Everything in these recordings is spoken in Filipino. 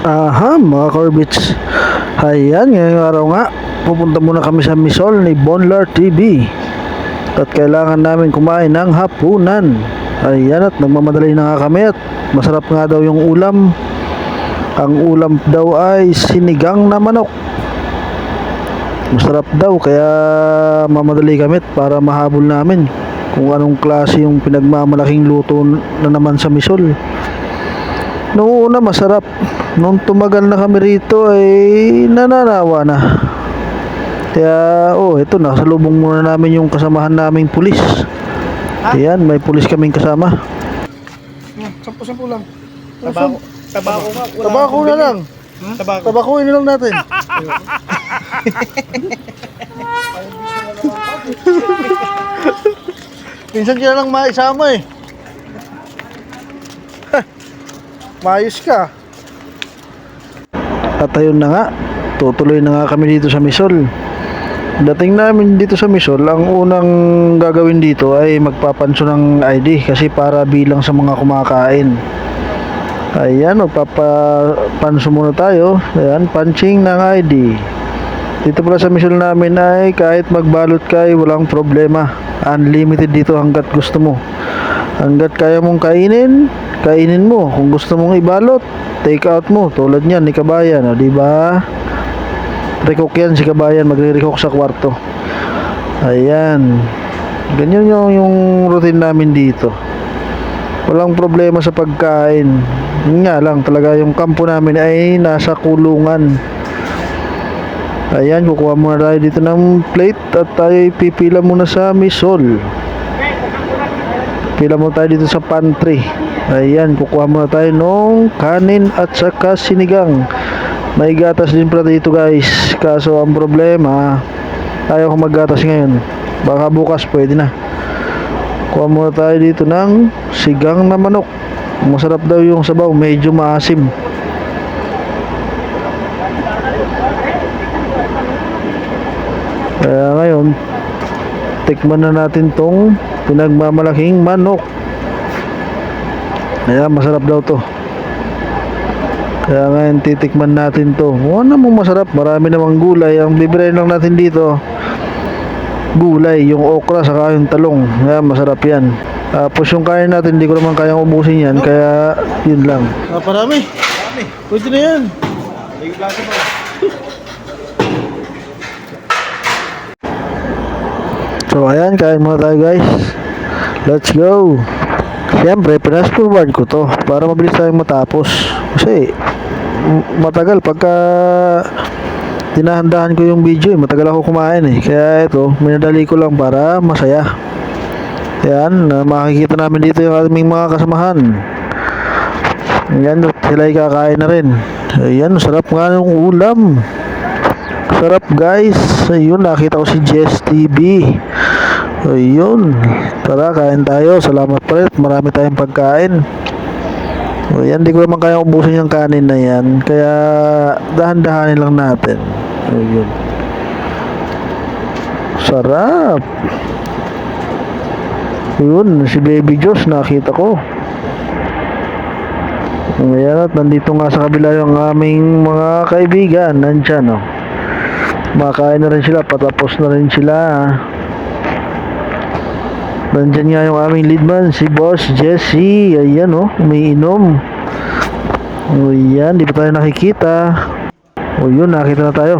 Aha, mga Corbits. Ayan, ngayong araw nga, pupunta muna kami sa Misol ni Bonlar TV. At kailangan namin kumain ng hapunan. Ayan, at nagmamadali na nga kami at masarap nga daw yung ulam. Ang ulam daw ay sinigang na manok. Masarap daw, kaya mamadali kami para mahabol namin kung anong klase yung pinagmamalaking luto na naman sa Misol. Noong una masarap. Nung tumagal na kami rito ay nananawa na. Kaya, oh, ito na. Salubong muna namin yung kasamahan naming pulis. Ayan, may pulis kaming kasama. Sampu-sampu lang. Tabako. Tabako nga. Tabako na lang. Hmm? Tabako. Tabakuin na lang natin. Minsan na lang maisama eh. Mayos ka. At ayun na nga, tutuloy na nga kami dito sa Misol. Dating namin dito sa Misol, ang unang gagawin dito ay magpapanso ng ID kasi para bilang sa mga kumakain. Ayan, magpapanso muna tayo. Ayan, punching ng ID. Dito pala sa mission namin ay kahit magbalot ka ay walang problema. Unlimited dito hanggat gusto mo. Hanggat kaya mong kainin, kainin mo. Kung gusto mong ibalot, take out mo. Tulad niyan ni Kabayan, o, di ba? Recook yan si Kabayan, magre-recook sa kwarto. Ayan. Ganyan yung, yung routine namin dito. Walang problema sa pagkain. Nga lang, talaga yung kampo namin ay nasa kulungan. Ayan, kukuha muna tayo dito ng plate at tayo pipila muna sa misol. Pila muna tayo dito sa pantry. Ayan, kukuha muna tayo ng kanin at saka sinigang. May gatas din pala dito guys. Kaso ang problema, ayaw ko maggatas ngayon. Baka bukas pwede na. Kuha muna tayo dito ng sigang na manok. Masarap daw yung sabaw, medyo maasim. Kaya ngayon, tikman na natin tong pinagmamalaking manok. Kaya masarap daw to. Kaya ngayon titikman natin to. Mukha namang masarap, marami namang gulay. Ang bibirayin lang natin dito, gulay, yung okra saka yung talong. Kaya masarap yan. Tapos yung kain natin, hindi ko naman kayang ubusin yan. Kaya yun lang. Ah, parami. Dami. Pwede na yan. May klase pa. So ayan, kain muna tayo guys. Let's go. Siyempre, pinas forward ko to para mabilis tayong matapos. Kasi matagal pagka tinahandahan ko yung video, eh, matagal ako kumain eh. Kaya ito, minadali ko lang para masaya. Ayan, na makikita namin dito yung aming mga kasamahan. Ayan, sila ay kakain na rin. Ayan, sarap nga ng ulam. Sarap guys. Ayun, nakita ko si Jess TV. Ayun. Tara, kain tayo. Salamat pa rin. Marami tayong pagkain. Ayan, di ko naman kaya ubusin yung kanin na yan. Kaya dahan-dahanin lang natin. Ayun. Sarap. Ayun, si Baby Joss nakita ko. Ayan, at nandito nga sa kabila yung aming mga kaibigan. Nandyan, oh. Makain na rin sila, patapos na rin sila. Nandyan nga yung aming leadman, si Boss Jesse. Ayan oh, umiinom. O yan, di pa tayo nakikita. O yun, nakita na tayo.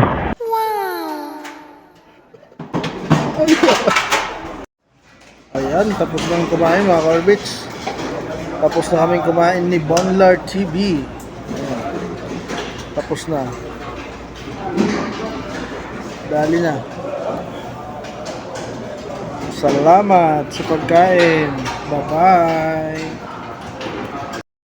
Ayan, tapos na kumain mga Corbits. Tapos na kaming kumain ni Bonlar TV. Ayan. Tapos na. Dali na. Salamat sa pagkain. Bye-bye.